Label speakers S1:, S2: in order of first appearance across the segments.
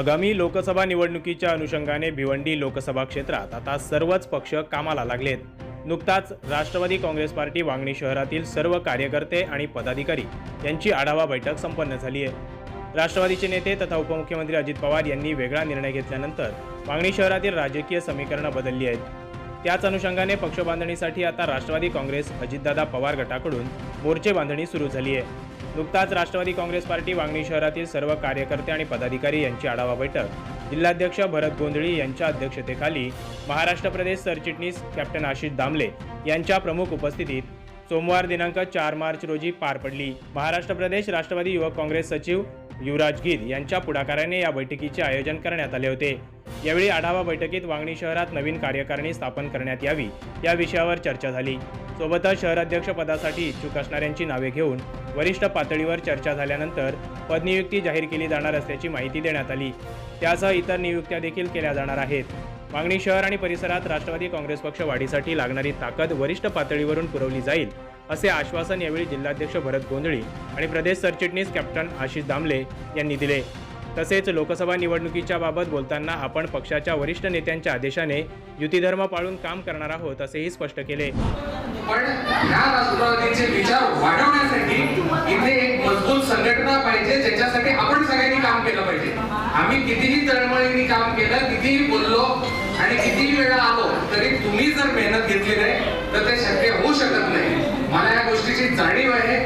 S1: आगामी लोकसभा निवडणुकीच्या अनुषंगाने भिवंडी लोकसभा क्षेत्रात आता सर्वच पक्ष कामाला लागलेत. नुकताच राष्ट्रवादी काँग्रेस पार्टी वांगणी शहरातील सर्व कार्यकर्ते आणि पदाधिकारी यांची आढावा बैठक संपन्न झाली आहे राष्ट्रवादीचे नेते तथा उपमुख्यमंत्री अजित पवार यांनी वेगळा निर्णय घेतल्यानंतर वांगणी शहरातील राजकीय समीकरणं बदलली आहेत. त्याच अनुषंगाने पक्ष बांधणीसाठी आता राष्ट्रवादी काँग्रेस अजितदादा पवार गटाकडून मोर्चे बांधणी सुरू झाली आहे नुकताच राष्ट्रवादी काँग्रेस पार्टी वांगणी शहरातील सर्व कार्यकर्ते आणि पदाधिकारी यांची आढावा बैठक. जिल्हाध्यक्ष भरत गोंधळी यांच्या अध्यक्षतेखाली महाराष्ट्र प्रदेश सरचिटणीस कॅप्टन आशिष दामले यांच्या प्रमुख उपस्थितीत सोमवार दिनांक चार मार्च रोजी पार पडली. महाराष्ट्र प्रदेश राष्ट्रवादी युवक काँग्रेस सचिव युवराज गीर यांच्या पुढाकाराने या बैठकीचे आयोजन करण्यात आले होते. यावेळी आढावा बैठकीत वांगणी शहरात नवीन कार्यकारिणी स्थापन करण्यात यावी या विषयावर चर्चा झाली. सोबतच शहराध्यक्ष पदासाठी इच्छुक असणाऱ्यांची नावे घेऊन वरिष्ठ पातळीवर चर्चा झाल्यानंतर पदनियुक्ती जाहीर केली जाणार असल्याची माहिती देण्यात आली. त्यासह इतर नियुक्त्या देखील केल्या जाणार आहेत. मागणी शहर आणि परिसरात राष्ट्रवादी काँग्रेस पक्ष वाढीसाठी लागणारी ताकद वरिष्ठ पातळीवरून पुरवली जाईल असे आश्वासन यावेळी जिल्हाध्यक्ष भरत गोंधळी आणि प्रदेश सरचिटणीस कॅप्टन आशिष दामले यांनी दिले. तसेच लोकसभा निवडणुकीच्या बाबत बोलताना आपण पक्षाच्या वरिष्ठ नेत्यांच्या आदेशाने युतीधर्म पाळून काम करणार आहोत असेही स्पष्ट केले.
S2: पण या राष्ट्रवादीचे विचार वाढवण्यासाठी इथे एक मजबूत संघटना पाहिजे ज्याच्यासाठी आपण सगळ्यांनी काम केलं पाहिजे. आम्ही कितीही तळमळीने काम केलं कितीही बोललो आणि कितीही वेळा आलो तरी तुम्ही जर मेहनत घेतली नाही तर ते शक्य होऊ शकत नाही. मला या गोष्टीची जाणीव आहे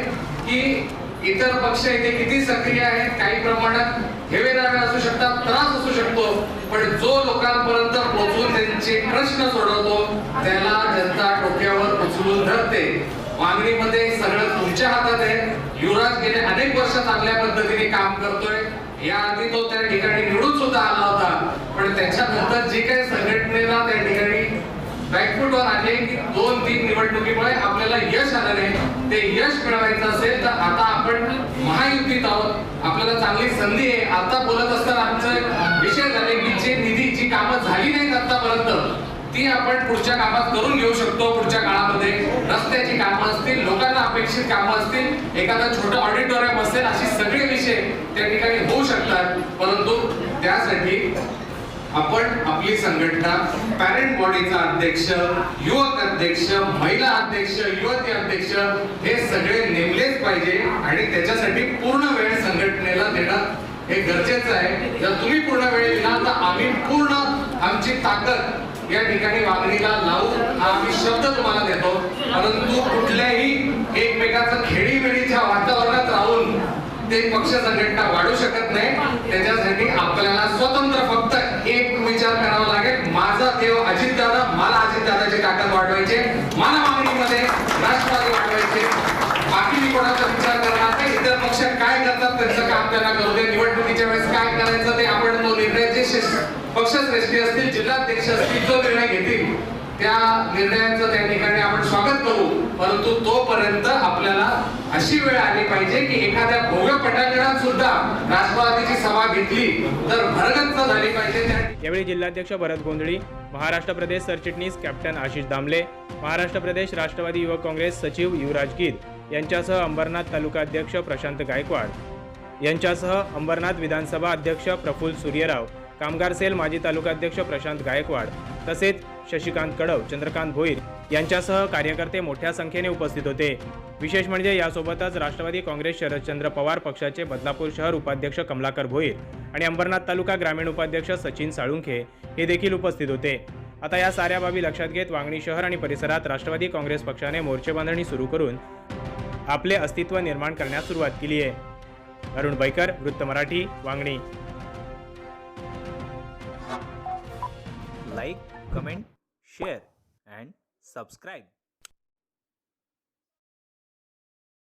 S2: की इतर पक्ष इथे किती सक्रिय आहेत काही प्रमाणात हेवेदावे असू शकतात त्रास असू शकतो पण जो लोकांपर्यंत पोहोचून त्यांचे प्रश्न सोडवतो त्याला जनता डोक्यावर उचलून धरते. मागणीमध्ये सगळं तुमच्या हातात आहे. युवराज गेले अनेक वर्ष चांगल्या पद्धतीने काम करतोय. याआधी तो त्या ठिकाणी निवडून सुद्धा आला होता. पण त्याच्यानंतर जे काही संघटनेला त्या ठिकाणी बॅकफुटवर आले की दोन तीन निवडणुकीमुळे आपल्याला यश आलं नाही. ते यश मिळवायचं असेल तर आता आपण महायुतीत आहोत. आपल्याला चांगली संधी आहे. आता बोलत असताना आमचं विषय झाले की जे निधी जी कामं झाली नाहीत आतापर्यंत ती आपण पुढच्या कामात करून घेऊ शकतो पुढच्या काळामध्ये. रस्त्याची कामं असतील लोकांना अपेक्षित कामं असतील एखादा छोटं ऑडिटोरियम असेल अशी सगळे विषय त्या ठिकाणी होऊ शकतात. परंतु त्यासाठी आपण आपली संघटना पॅरेंट बॉडीचा अध्यक्ष युवक अध्यक्ष महिला अध्यक्ष युवती अध्यक्ष हे सगळे नेमलेच पाहिजे आणि त्याच्यासाठी पूर्ण वेळ संघटनेला देणं हे गरजेचं आहे. जर तुम्ही पूर्ण वेळ दिला तर आम्ही पूर्ण आमची ताकद या ठिकाणी वागणीला लावून हा आम्ही शब्द तुम्हाला देतो. परंतु कुठल्याही एकमेकाचं खेळीमेळीच्या वातावरणात राहून ते पक्ष संघटना वाढू शकत नाही. त्याच्यासाठी आपल्याला स्वतंत्र फक्त एक विचार करावा लागेल माझा देव अजितदादा मला अजितदादाची ताकद वाढवायचे मला मागणीमध्ये राष्ट्रवादी वाढवायचे बाकी मी कोणाचा विचार करणार नाही इतर पक्ष काय करतात त्यांचं काम त्यांना करू दे निवडणुकीच्या वेळेस काय करायचं ते आपण तो निर्णय जे पक्षश्रेष्ठी असतील जिल्हाध्यक्ष असतील जो निर्णय घेतील त्या निर्णयाचं त्या ठिकाणी आपण स्वागत करू. परंतु तोपर्यंत आपल्याला अशी वेळ आली पाहिजे की एखाद्या भव्य पटांगणात सुद्धा राष्ट्रवादीची सभा घेतली तर भरगंत झाली पाहिजे.
S1: यावेळी जिल्हाध्यक्ष भरत गोंधळी महाराष्ट्र प्रदेश सरचिटणीस कॅप्टन आशिष दामले महाराष्ट्र प्रदेश राष्ट्रवादी युवक काँग्रेस सचिव युवराज गीत यांच्यासह अंबरनाथ तालुका अध्यक्ष प्रशांत गायकवाड. यांच्यासह अंबरनाथ विधानसभा अध्यक्ष प्रफुल्ल सूर्यराव कामगार सेल माजी तालुकाध्यक्ष प्रशांत गायकवाड तसेच शशिकांत कडव चंद्रकांत भोईर यांच्यासह कार्यकर्ते मोठ्या संख्येने उपस्थित होते. विशेष म्हणजे यासोबतच राष्ट्रवादी काँग्रेस शरदचंद्र पवार पक्षाचे बदलापूर शहर उपाध्यक्ष कमलाकर भोईर आणि अंबरनाथ तालुका ग्रामीण उपाध्यक्ष सचिन साळुंखे हे देखील उपस्थित होते. आता या साऱ्या बाबी लक्षात घेत वांगणी शहर आणि परिसरात राष्ट्रवादी काँग्रेस पक्षाने मोर्चेबांधणी सुरू करून आपले अस्तित्व निर्माण करण्यास सुरुवात केली आहे. अरुण बैकर वृत्त Marathi Vangani.
S3: Like comment share and subscribe